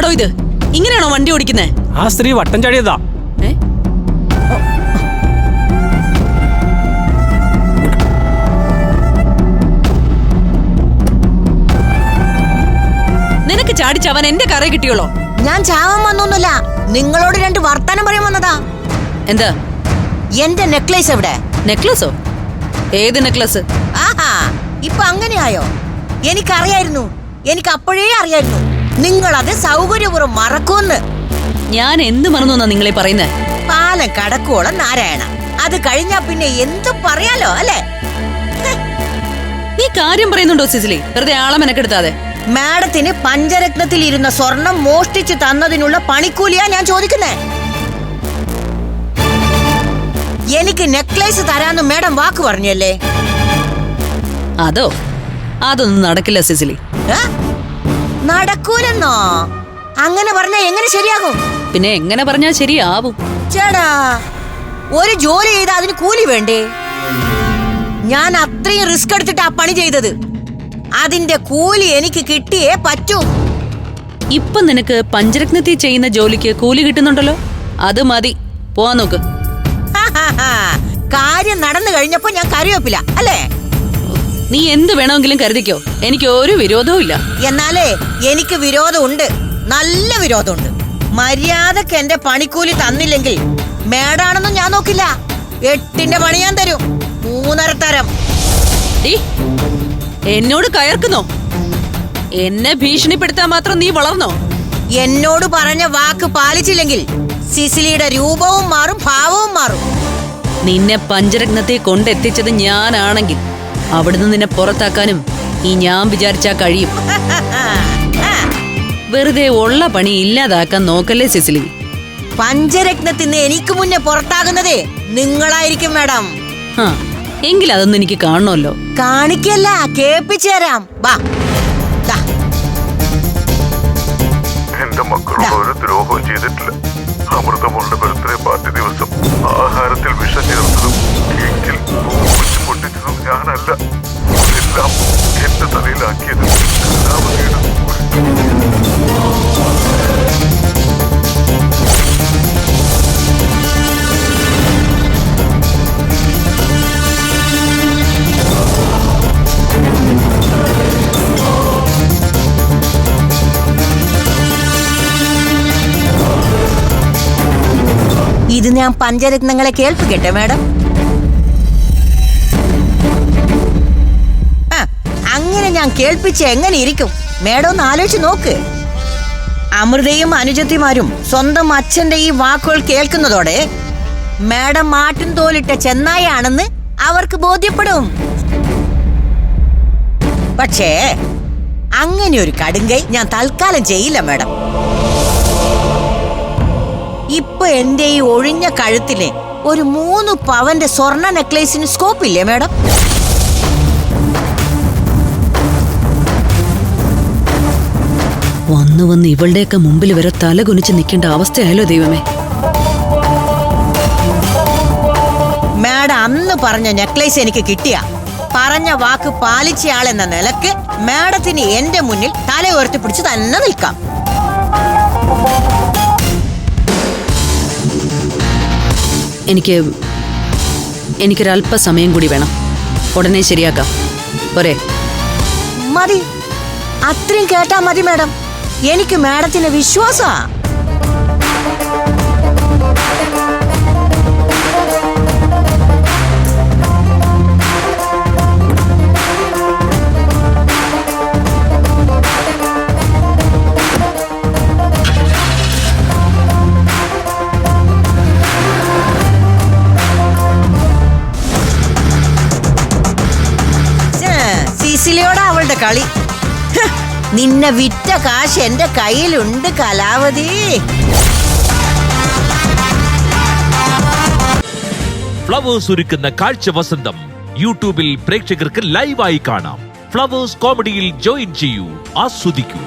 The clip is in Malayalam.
എന്താടോ ഇത്? ഇങ്ങനെയാണോ വണ്ടി ഓടിക്കുന്നത് ആ സ്ത്രീ വട്ടം ചാടിയതാ. നിനക്ക് ചാടിച്ചവൻ എന്റെ കറി കിട്ടിയോളോ? ഞാൻ ചാവാൻ വന്നൊന്നുമില്ല. നിങ്ങളോട് രണ്ട് വർത്താനം പറയാൻ വന്നതാ. എന്താ? എന്റെ നെക്ലേസ് എവിടെ? നെക്ലസോ? ഏത് നെക്ലസ്? ആഹാ ഇപ്പൊ അങ്ങനെയായോ? എനിക്കറിയായിരുന്നു. എനിക്ക് അപ്പോഴേ അറിയായിരുന്നു. നിങ്ങൾ അത് സൗകര്യപൂർവം മറക്കൂന്ന് ഞാൻ എന്ത് മറന്നു നിങ്ങളെ പറയുന്നത് പാലം കടക്കോളം നാരായണ. അത് കഴിഞ്ഞാ പിന്നെ എന്തും പറയാലോ അല്ലേ? നീ കാര്യം പറയുന്നുണ്ടോ സിസിലി? വെറുതെ ആളെ മെനക്കെടുത്താതെ. മാഡത്തിന് പഞ്ചരത്നത്തിൽ ഇരുന്ന സ്വർണം മോഷ്ടിച്ചു തന്നതിനുള്ള പണിക്കൂലിയാ ഞാൻ ചോദിക്കുന്നേ. എനിക്ക് നെക്ലേസ് തരാന്ന് മാഡം വാക്ക് പറഞ്ഞല്ലേ? അതോ? അതൊന്നും നടക്കില്ല സിസിലി. ഏ? നടക്കൂലെന്നോ? അങ്ങനെ പറഞ്ഞാ എങ്ങനെ ശരിയാകും? പിന്നെ എങ്ങനെ പറഞ്ഞാൽ ശരിയാവും? ചേടാ ഒരു ജോലി ചെയ്ത അതിന് കൂലി വേണ്ടേ? ഞാൻ അത്രയും റിസ്ക് എടുത്തിട്ട് ആ പണി ചെയ്തത്. അതിന്റെ കൂലി എനിക്ക് കിട്ടിയേ പറ്റൂ. ഇപ്പൊ നിനക്ക് പഞ്ചരത്നത്തിൽ ചെയ്യുന്ന ജോലിക്ക് കൂലി കിട്ടുന്നുണ്ടല്ലോ? അത് മതി. പോവാൻ നോക്ക്. കാര്യം നടന്നു കഴിഞ്ഞപ്പോ ഞാൻ കറിവേപ്പില്ല അല്ലേ? നീ എന്ത് വേണമെങ്കിലും കരുതിക്കോ. എനിക്ക് ഒരു വിരോധവും ഇല്ല. എന്നാലേ എനിക്ക് വിരോധമുണ്ട്. നല്ല വിരോധമുണ്ട്. മര്യാദയ്ക്ക് എന്റെ പണിക്കൂലി തന്നില്ലെങ്കിൽ മേടാണെന്നും ഞാൻ നോക്കില്ല. എട്ടിന്റെ പണി ഞാൻ തരും. മൂന്നര തരം. ഡീ, എന്നോട് കയർക്കുന്നോ? എന്നെ ഭീഷണിപ്പെടുത്താൻ മാത്രം നീ വളർന്നോ? എന്നോട് പറഞ്ഞ വാക്ക് പാലിച്ചില്ലെങ്കിൽ സിസിലിയുടെ രൂപവും മാറും ഭാവവും മാറും. നിന്നെ പഞ്ചരത്നത്തിൽ കൊണ്ടെത്തിച്ചത് ഞാനാണെങ്കിൽ. അവിടുന്ന് നിന്നെ പുറത്താക്കാനും ഈ ഞാൻ വിചാരിച്ചാ കഴിയും. ആ, വെറുതെ ഉള്ള പണി ഇല്ലാതാക്കാൻ നോക്കല്ലേ സിസിലി? പഞ്ചരത്നത്തിന് എനിക്ക് മുന്നേ പുറത്താകുന്നതേ നിങ്ങളായിരിക്കും മാഡം. ആ എങ്കിൽ അതൊന്നും എനിക്ക് കാണണമല്ലോ. കാണിക്കല്ല കേൾപ്പിച്ചു തരാം. വാ. ദാ, എന്റെ മക്കളോട് ഒരു ദ്രോഹവും ചെയ്തിട്ടില്ല. അമൃതമോളുടെ ബർത്ത്ഡേ പാർട്ടി ദിവസം ആഹാരത്തിൽ എല്ലാം എന്റെ തലയിലാക്കിയത്. ഇത് ഞാൻ പഞ്ചരത്നങ്ങളെ കേൾപ്പിക്കട്ടെ മാഡം? അങ്ങനെ ഞാൻ കേൾപ്പിച്ച് എങ്ങനെ ഇരിക്കും? മേഡം ഒന്ന് ആലോചിച്ച് നോക്ക്. അമൃതയും അനുജത്തിമാരും സ്വന്തം അച്ഛന്റെ ഈ വാക്കുകൾ കേൾക്കുന്നതോടെ മാഡം മാട്ടിൻ തോലിട്ട ചെന്നായാണെന്ന് അവർക്ക് ബോധ്യപ്പെടും. പക്ഷേ അങ്ങനെ ഒരു കടുങ്കൈ ഞാൻ തൽക്കാലം ചെയ്യില്ല മേഡം. ഇപ്പൊ എന്റെ ഈ ഒഴിഞ്ഞ കഴുത്തിലെ ഒരു മൂന്ന് പവന്റെ സ്വർണ നെക്ലേസിന് സ്കോപ്പ് ഇല്ലേ മാഡം? വന്നു വന്ന് ഇവളുടെയൊക്കെ മുമ്പിൽ വരെ തല കുനിച്ച് നിൽക്കേണ്ട അവസ്ഥയായല്ലോ ദൈവമേ. മാഡം അന്ന് പറഞ്ഞ നെക്ലേസ് എനിക്ക് കിട്ടിയ. പറഞ്ഞ വാക്ക് പാലിച്ചയാളെന്ന നിലയ്ക്ക് മാഡത്തിന് എന്റെ മുന്നിൽ തല ഉയർത്തി പിടിച്ച് തന്നെ നിൽക്കാം. എനിക്ക് എനിക്കൊരല്പസമയം കൂടി വേണം. ഉടനെ ശരിയാക്കാം. പോരെ. മതി. അത്രയും കേട്ടാ മതി മാഡം. എനിക്ക് മാഡത്തിന് വിശ്വാസാ ഛേ, സിസിലിയോടാ അവളുടെ കളി ഹ്, നിന്നെ വിറ്റ കാശ് എന്റെ കയ്യിലുണ്ട് കലാവതി. ഫ്ലവേഴ്സ് ഒരുക്കുന്ന കാഴ്ച വസന്തം. യൂട്യൂബിൽ പ്രേക്ഷകർക്ക് ലൈവായി കാണാം. ഫ്ലവേഴ്സ് കോമഡിയിൽ ജോയിൻ ചെയ്യൂ ആസ്വദിക്കൂ.